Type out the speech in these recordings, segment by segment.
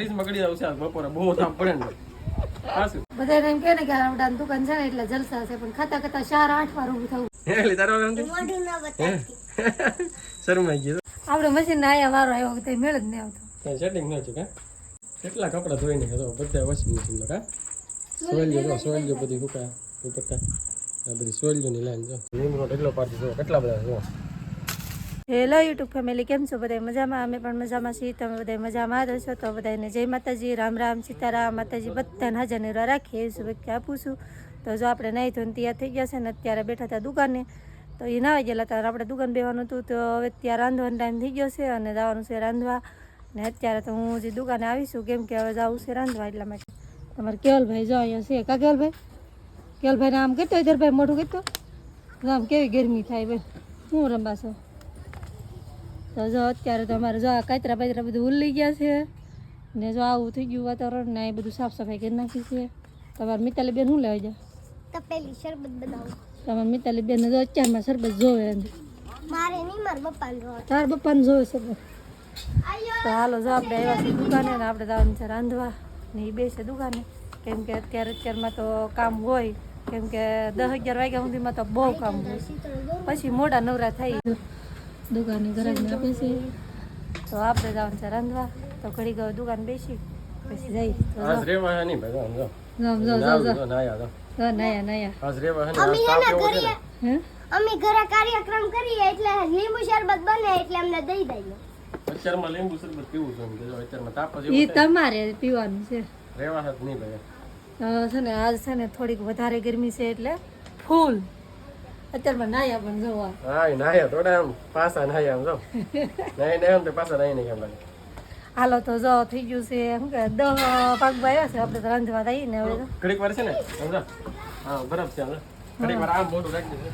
ફ્રીજમાં ગળી આવશે આજ બપોરે. બહુ તાપ પડે ને. બધાને એમ કે ને કે આવડાની દુકાન છે ને એટલે જલસા છે પણ ખાતા ખાતા ચાર આઠ વાર ઊભું થવું. એટલે તારો? મોઢું ન બતાવતી. શરમાઈ ગયો આપણે મશીન આયા વારો આવ્યો કે મેળ જ નહીં આવતો. કઈ સેટિંગ ન છે કે? કેટલા કપડા ધોઈને તો? બધા વોશિંગ મશીનમાં કા? સોલ્યો જો સોલ્યો બધી હુકા દુપટ્ટા આ બધી સોલ્યોની લાઈન જો. લીમડો ઢગલો પાડતી જો કેટલા બધા જો. હેલો યુટ્યુબ ફેમિલી, કેમ છો બધા મજામાં? અમે પણ મજામાં છીએ. તમે બધા મજામાં છો તો બધાને જય માતાજી, રામ રામ, સીતારામ. માતાજી બધાને હાજર નિર્વા રાખીએ. શુભેચ્છા આપું છું. તો જો આપણે નહીં ધોન તૈયાર થઈ ગયા છે ને, અત્યારે બેઠા હતા દુકાને, તો એ ના ગયેલા હતા. આપણે દુકાન બેવાનું હતું, તો હવે ત્યાં રાંધવાનો ટાઈમ થઈ ગયો છે અને જવાનું છે રાંધવા. ને અત્યારે તો હું જે દુકાને આવીશું કેમ કે હવે જવું છે રાંધવા એટલા માટે. તમારે કેવલભાઈ જો અહીંયા છે. કા કેવલભાઈ? કેવલભાઈને આમ કહેતો ઇધરભાઈ મોઢું કહેતો આમ કેવી ગરમી થાય ભાઈ હું રંબાશો તો જો અત્યારે તો અમારે જો આ કચરા બાતરા બધું ઉલ્લી ગયા છે. ને જો આવું થઈ ગયું વાતાવરણ ને એ બધું સાફ સફાઈ કરી નાખી છે. તમારે મિતાલી બેન શું લેવા જાય? તપેલી શરબત બનાવું. તમારે મિતાલી બેન જો અત્યારમાં શરબત જોવે મારે નહીં મારા પપ્પાને જોવે. તાર પપ્પાને જોવે શરબત? તો હાલો જો આપણે આવ્યા છીએ દુકાને ને આપણે જવાનું છે રાંધવા. ને એ બેસે દુકાને. કેમ કે અત્યારે અત્યારમાં તો કામ હોય. કેમ કે દસ અગિયાર વાગ્યા સુધીમાં તો બહુ કામ હોય. પછી મોડા નવરા થઈ દુકાને ઘરાકને આપે છે. તો આપણે જવાનું છે રાંધવા. તો ઘડી ગયો દુકાન બેસી. પછી જઈ. અમે ઘરે કાર્યક્રમ કરીએ એટલે લીંબુ શરબત બને એટલે અમને દઈ દઈએ. અત્યારમાં લીંબુ શરબત પીવું છે અત્યારમાં તાપ એ તમારે પીવાનું છે. રેવા જ નહીં ભાઈ. છે ને આજ છે ને થોડીક વધારે ગરમી છે એટલે ફૂલ. અત્યારમાં નાયા પણ જોવા હા નાયા થોડા આમ પાછા નાયા આમ જો. નાય આમ તો નાઈ નહીં કેમ લાગે હાલો તો જો થઈ ગયું છે શું કે દહ પાકવા આવ્યા છે આપણે તો રાંધવા થઈએ ને હવે ઘડીક વાર છે ને? સમજા હા બરફ છે સમજા ઘડીક વાર આમ મોઢું રાખી દે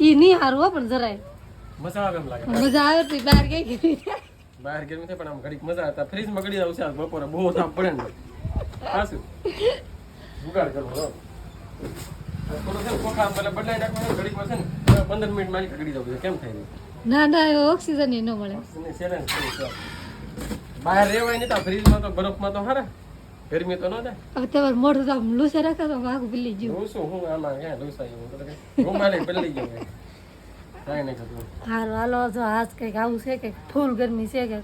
ઈ નહીં હારું હો પણ જરાય. મજા આવે એમ લાગે. મજા આવે તો બહાર ગઈ બહાર ગરમી થાય પણ આમ ઘડીક મજા આવતા ફ્રીજ ગળી આવશે આજ બપોરે બહુ તાપ પડે ને. પાછું જુગાડ કરવો. થોડું છે ને પેલા બદલાઈ નાખવાનું ઘડીક વાર છે ને પંદર મિનિટમાં ગળી જવું કેમ થાય ના ના એવો ઓક્સિજન ન મળે. બહાર રહેવાય નહીં તો ફ્રીજમાં તો બરફમાં તો હારા. ગરમી તો ન થાય. હવે તમારે મોઢું તો લૂસે રાખે તો વાઘ ભૂલી ગયું. હું શું હું આમાં ક્યાં લૂસાઈ કઈ રૂમાલે પલળી ગયો હારું હાલો જો આજ કંઈક આવું છે કે ફૂલ ગરમી છે કે.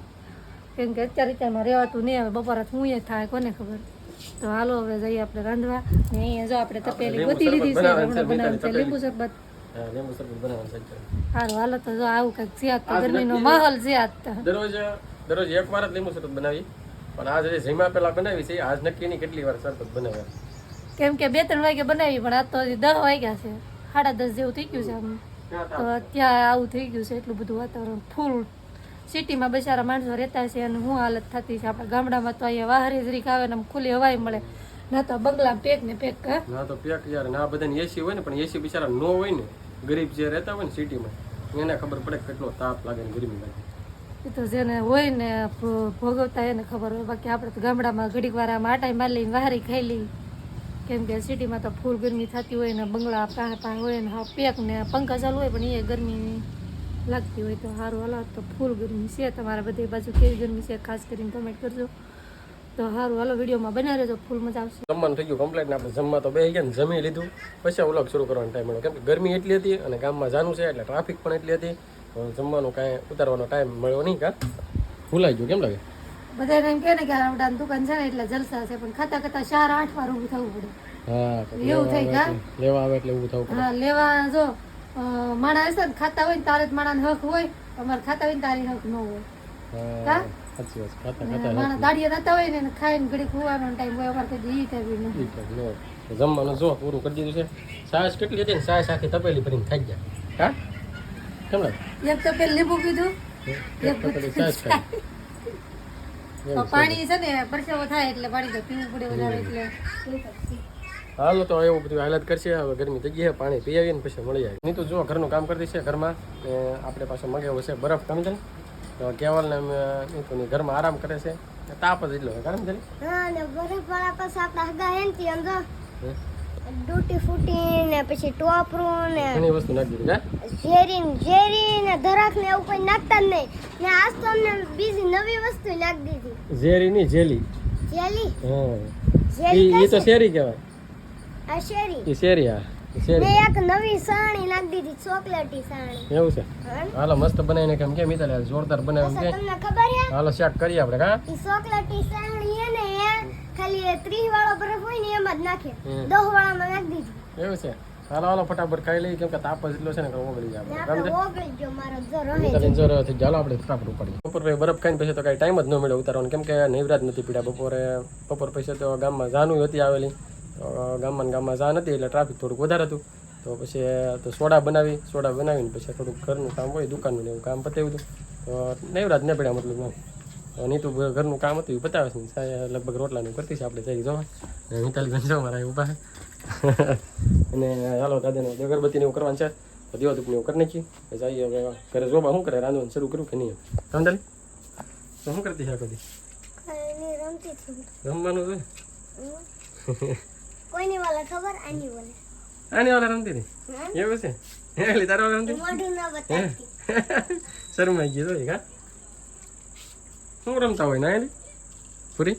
કેમ કે અત્યારે અત્યારમાં રહેવાતું નહીં હવે બપોરે હું એ થાય કોને ખબર? તો હાલો હવે જઈએ આપણે રાંધવા. ને અહીંયા જો આપણે તપેલી ગોતી લીધી છે હમણાં છે, લીંબુ શરબત. હા લીંબુ શરબત બનાવવાનું છે અત્યારે. હારું હાલો તો જો આવું કંઈક છે તો ગરમીનો માહોલ છે આજ તો. દરરોજ દરરોજ એક વાર જ લીંબુ શરબત બનાવી પણ આજ જે જમ્યા પેલા બનાવી છે આજ નક્કી નહીં કેટલી વાર શરબત બનાવ્યા કેમ કે બે ત્રણ વાગે બનાવી પણ આજ તો હજી દસ વાગ્યા છે. સાડા દસ જેવું થઈ ગયું છે આમ. તો ત્યાં આવું થઈ ગયું છે એટલું બધું વાતાવરણ ફૂલ સિટીમાં બચારા માણસો રહેતા છે અને શું હાલત થતી છે. આપણા ગામડામાં તો અહીંયા વાહરી જરીક આવે ને આમ ખુલ્લી હવાઈ મળે. ના તો બંગલા પેક ને પેક કા ના તો પેક યાર. ના બધાને એસી હોય ને પણ એસી બિચારા નો હોય ને ગરીબ જે રહેતા હોય ને સિટીમાં એને ખબર પડે કેટલો તાપ લાગે ને ગરમી લાગે. એ તો જેને હોય ને ભોગવતા એને ખબર હોય. બાકી આપણે તો ગામડામાં ઘડીક વાર આમ આટાઈ મારી લઈને વાહરી ખાઈ લઈ કેમ કે સિટીમાં તો ફૂલ ગરમી થતી હોય ને બંગલા પાસે પાસે હોય ને હા પેક ને પંખા ચાલુ હોય પણ એ ગરમી લાગતી હોય તો સારું હાલો તો ફૂલ ગરમી છે. તમારા બધી બાજુ કેવી ગરમી છે? ખાસ કરીને કમેન્ટ કરજો. તો સારું હાલો વિડીયોમાં બનાવી રહેજો. ફૂલ મજા આવશે. જમવાનું થઈ ગયું કમ્પ્લેટ ને આપણે જમવા તો બે ગયા ને જમી લીધું. પછી વ્લોગ શરૂ કરવાનો ટાઈમ મળ્યો. કેમ કે ગરમી એટલી હતી અને ગામમાં જાનું છે એટલે ટ્રાફિક પણ એટલી હતી. જમવાનું કાંઈ ઉતારવાનો ટાઈમ મળ્યો નહીં કા? ભૂલાઈ ગયું કેમ લાગે? બધા એમ કહે ને કે આવડાની દુકાન છે ને એટલે જલસા છે પણ ખાતા ખાતા ચાર આઠ વાર ઊભું થવું પડે. હા એવું થઈ કા? લેવા આવે એટલે એવું થવું પડે. હા લેવા જો. અ, માણસ હશે ને ખાતા હોય ને તારે જ માણા હક હોય અમારે ખાતા હોય ને તારી હક ન હોય. માણસ દાડિયા નતા હોય ને ખાઈને ઘડી ખુવાનો ટાઈમ હોય અમારે તો ઈ થાય બી નહીં ઠીક છે, લો. તો જમવાનું જો પૂરું કરી દીધું છે? સાસ કેટલી હતી ને? સાસ આખી તપેલી ભરીને ખાઈ ગયા. હા? કેમ એક તપેલ લીંબુ પીધું એક તપેલી સાસ ખાઈ. પાણી છે ને પરસેવો થાય એટલે પાણી તો પીવું પડે વધારે એટલે. હાલો તો એવું બધું હાલત કરશે. હવે ગરમી છે પાણી પી આવીને પછી મળી જાય. નહીં તો જો ઘરનું કામ કરતી છે ઘરમાં આપણે પાછો મગાવ્યો છે બરફ ગમી છે ને તો કેવલ ને ઘરમાં આરામ કરે છે. તાપ જ એટલો હા ને બરફ વાળા પાસે આપણા હગા હે ને ત્યાં ડૂટી ફૂટી ને પછી ટોપરું ને ઘણી વસ્તુ નાખી દીધી. ઝેરી ઝેરી ને ધરાક ને એવું કોઈ નાખતા જ નહીં. ને આજ તો અમને બીજી નવી વસ્તુ નાખી દીધી. ઝેરી ની જેલી જેલી હા. ઈ તો શેરી કહેવાય. આ શેરી. ઈ શેરી હા. ને એક નવી સાણી નાખી દીધી ચોકલેટી સાણી. એવું છે? હા? હાલો મસ્ત બનાવીને કેમ કે મિતાલે જોરદાર બનાવ્યું કે? તમને ખબર છે? હાલો શેક કરીએ આપણે કા ઈ ચોકલેટી સાણી હે ને એ ખાલી 30 વાળો બરફ હોય ને એમાં જ નાખે. હમ. 10 વાળામાં નાખી દીધી. એવું છે? હાલો હાલો ફટાફટ ખાઈ લઈએ કેમ કે તાપ જ એટલો છે ને ઓગળી જાય આપણે ઓગળી ગયો મારો જો રહે મિતાલીને જરો થી ચાલો આપણે ફટાફટ ઉપાડીએ. બપોર પછી બરફ ખાઈને પછી તો કાંઈ ટાઈમ જ ન મળ્યો ઉતારવાનો કેમ કે નવરાત નથી પીડા બપોરે બપોર પછી તો ગામમાં જાનું હતી આવેલી. ગામમાં ગામમાં જા નથી એટલે ટ્રાફિક થોડુંક વધારે હતું. તો પછી તો સોડા બનાવી સોડા બનાવીને પછી થોડુંક ઘરનું કામ હોય દુકાનનું ને એવું કામ પતાવ્યું હતું. તો નૈવરાજ ન પડ્યા મતલબ એમ. તો નીતુ ઘરનું કામ હતું એ બતાવે છે લગભગ રોટલાનું કરતી છે આપણે જઈ જોવા. ને મિતાલી બેન જો મારા ઊભા અને હાલો દાદાને અગરબત્તીને એવું કરવાનું છે. તો દીવા ધૂપને એવું કરી પછી જઈએ હવે ઘરે જોવા. શું કરે રાંધવાનું શરૂ કર્યું કે નહીં? સમજાલી તો શું કરતી છે આ હતી રમવાનું છે. કોઈની વાલા ખબર આની વાલે આની રમતી હતી? એવું છે? એટલે તારા વાળા રમતી મોઢું ના બતાવતી શરમાઈ ગઈ તો એ કા શું રમતા હોય ના એની પૂરી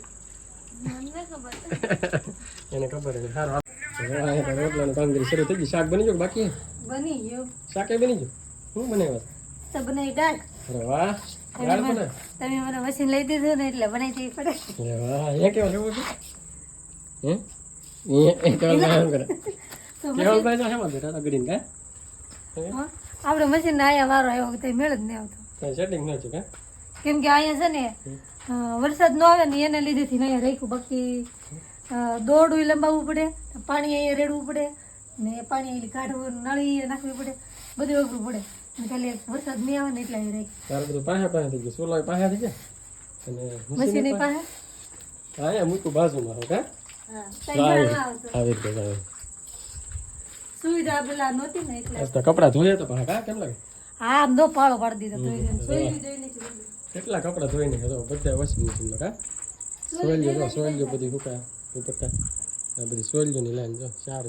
મને ખબર એને સારું હાલો. હવે આ તો રોટલાનું કામગીરી શરૂ થઈ ગઈ. શાક બની ગયું બાકી? બની ગયું. શાકે બની ગયું? શું બનાવ્યા? તો બનાવી દાળ અરે વાહ તમે મને મશીન લઈ દીધું ને એટલે બનાવી દેવી પડે વાહ એ કેવા છે હે? એ મશીન ના આયા વારો આવ્યો તો મેળ જ નહીં આવતો. સેટિંગ ન છે કેમ કે અહીંયા છે ને વરસાદ ન આવે ને એને લીધેથી અહીંયા રાખ્યું. બાકી દોરડું લંબાવવું પડે પાણી અહીંયા રેડવું પડે ને પાણી અહીં કાઢવું નળી નાખવી પડે બધું અઘરું પડે. અને ખાલી વરસાદ નહીં આવે ને એટલે અહીં રાખ્યું. તારે બધું પાસે પાસે થઈ ગયું. સોલા પાસે થઈ ગયા? અને મશીન મશીન પાસે હા મૂકું બાજુમાં હો કા? ના. આવી રીતે આવે. સુવિધા પેલા નહોતી ને એટલે. તો ધોઈએ તો પણ કા કેમ લાગે? હા આમ નો પાળો પાડી દીધો ધોઈને. કેટલા કપડાં ધોઈને તો બધા વોશિંગ મશીનમાં કા સોયલ્યો જો સોયલ્યો બધી હુકા ઉપરતા આ બધી સોયલ્યોની લાઈન જો ચાર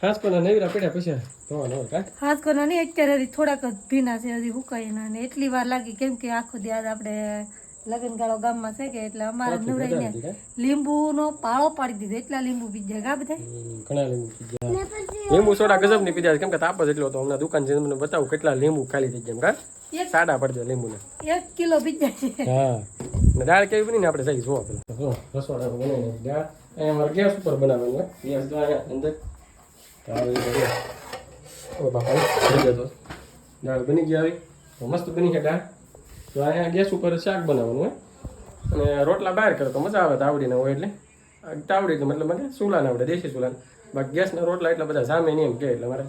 ખાસ પણ નવીરા પડ્યા પછી ધોવાના હોય કા? હાથ કોના નહીં અત્યારે થોડાક જ ભીના છે હજી હુકાય ના ને. એટલી વાર લાગી કેમ કે આખો દિવસ આપણે લગનગાળો ગામમાં છે કે એટલે અમારે નવરાઈને લીંબુનો પાળો પાડી દીધો. એટલા લીંબુ પી ગા બધા? ઘણા લીંબુ પી લીંબુ સોડા ગજબની પીધા કેમ કે તાપ જ એટલો હતો. હમણાં દુકાન જઈને મને બતાવું કેટલા લીંબુ ખાલી થઈ ગયા કા? સાડા પડજો લીંબુ ને એક કિલો પી છે. હા. ને દાળ કેવી બની ને આપણે સહી જોવા પેલા જો રસોડા બનાવીને દાળ. અહીંયા અમારે ગેસ ઉપર બનાવવાનું ગેસ દ્વારા અંદર. તો તો. દાળ બની ગઈ આવી. મસ્ત બની છે દાળ. તો અહીંયા ગેસ ઉપર શાક બનાવવાનું હોય. અને રોટલા બહાર કરો તો મજા આવે, તાવડીને હોય એટલે. તાવડી એટલે મતલબ મને ચૂલાને આવડે, દેશી ચૂલાને બાકી ગેસના રોટલા એટલા બધા જામે નહીં એમ કે એટલે મારે.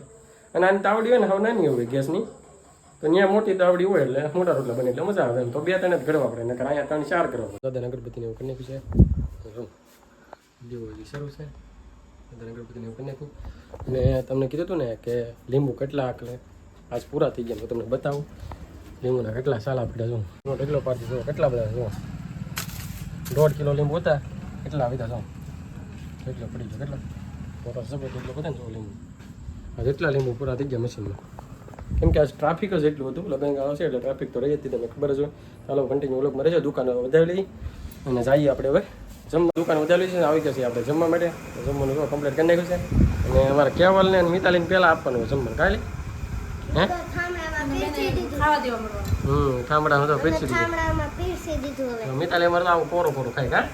અને આની તાવડી હોય ને, હવે નાની હોય ગેસની. તો ત્યાં મોટી તાવડી હોય એટલે મોટા રોટલા બને એટલે મજા આવે એમ. તો બે ત્રણ જ ઘડવા પડે, નકર અહીંયા ત્રણ ચાર કરવા પડે. દાદા અગરબત્તીને એવું કરી નાખ્યું છે. જેવું હજી શરૂ છે. દાદા અગરબત્તીને એવું કરી નાખ્યું. અને તમને કીધું હતું ને કે લીંબુ કેટલા આકલે આજ પૂરા થઈ ગયા તો તમને બતાવું. લીંબુના કેટલા સાલા પડ્યા જો ઢગલો પાડતી જો કેટલા બધા જો દોઢ કિલો લીંબુ હતા કેટલા વિધા જો એટલો પડી ગયો, કેટલા? મોટા સફેદ એટલો બધા જો લીંબુ. આ જેટલા લીંબુ પૂરા થઈ ગયા મશીનમાં કેમ કે આજ ટ્રાફિક જ એટલું હતું લગ્ન આવશે એટલે ટ્રાફિક તો રહી હતી, તમને ખબર જ ચાલો કન્ટિન્યુ ઓલોકમાં રહેજો, દુકાન વધારી અને જઈએ આપણે હવે. જમવા દુકાન વધારી છે, આવી છીએ આપણે જમવા માટે. જમવાનું કમ્પ્લીટ કરી નાખ્યું છે. અને અમારા કેવલને અને મિતાલીને પહેલાં આપવાનું જમવાનું. કાલે? હે? હમ ઠામડા તો પીરસી દીધું. થાંભલામાં પીરસી દીધું હવે. મિતાલી અમારે આવું કોરો કોરો ખાય કા?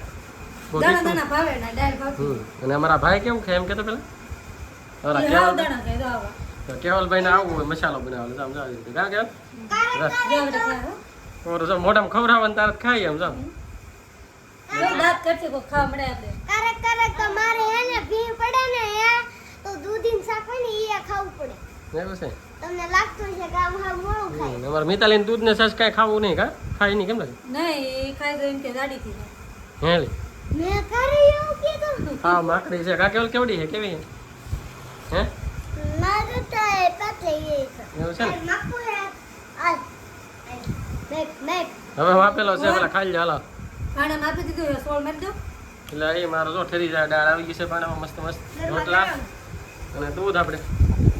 દાણા દાણા ભાવે ના દાળ ભાવે. હમ અને અમારા ભાઈ કેવું ખાય એમ કેતો પેલા? દાણા ખાય તો આવા. તો કેવલભાઈને આવવું મસાલો બનાવેલો આમ આવી રીતે કા કેવલ? બસ. જે મોઢામાં ખવડાવવાનું તારે ખાઈ એમ જો. દાંત કરશે કોઈ ખાવા મળે આપણે ક્યારેક ક્યારેક તો મારે હે ને ભીડ પડે ને તો દૂધીન શાક હોય ને ઈ ખાવું પડે. એવું છે? તમને લાગતું છે કે આમ હા મોળું ખાય. અમારે મિતાલીને દૂધ ને સસ કાંઈ ખાવું નહીં કા? ખાઈ નહીં કેમ લાગે? નહીં એ ખાય તો એમ કે દાડી થી જાય હેલી મેં કરી એવું કીધું. હા માકડી છે. કા કેવલ કેવડી છે? કેવી? હે? મારું તો એ પાતળી એ છે. એવું છે મકુ હે આ મેક મેક હવે હું આપેલો છે પેલા ખાઈ લે હાલો. આને આપી દીધું સોળ મારી દો એટલે એ મારો જો ઠરી જાય દાળ આવી ગઈ છે પાણામાં મસ્ત મસ્ત. રોટલા અને દૂધ આપણે.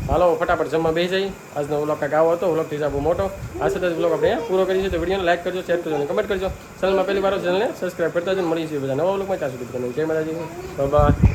હાલો, ફટાફટ જમવા બેસી જઈ આજનો વ્લોગ કાંઈક આવો હતો વ્લોગથી મોટો. આ સાથે વ્લોગ આપણે પૂરો છીએ. તો વિડીયોને લાઈક કરજો શેર કરજો અને કમેન્ટ કરજો. ચેનલમાં પહેલી વાર ચેનલને સબસ્ક્રાઈબ કરતા જ મળી છીએ બધા નવા વ્લોગમાં ત્યાં સુધી જય માતાજી. બાય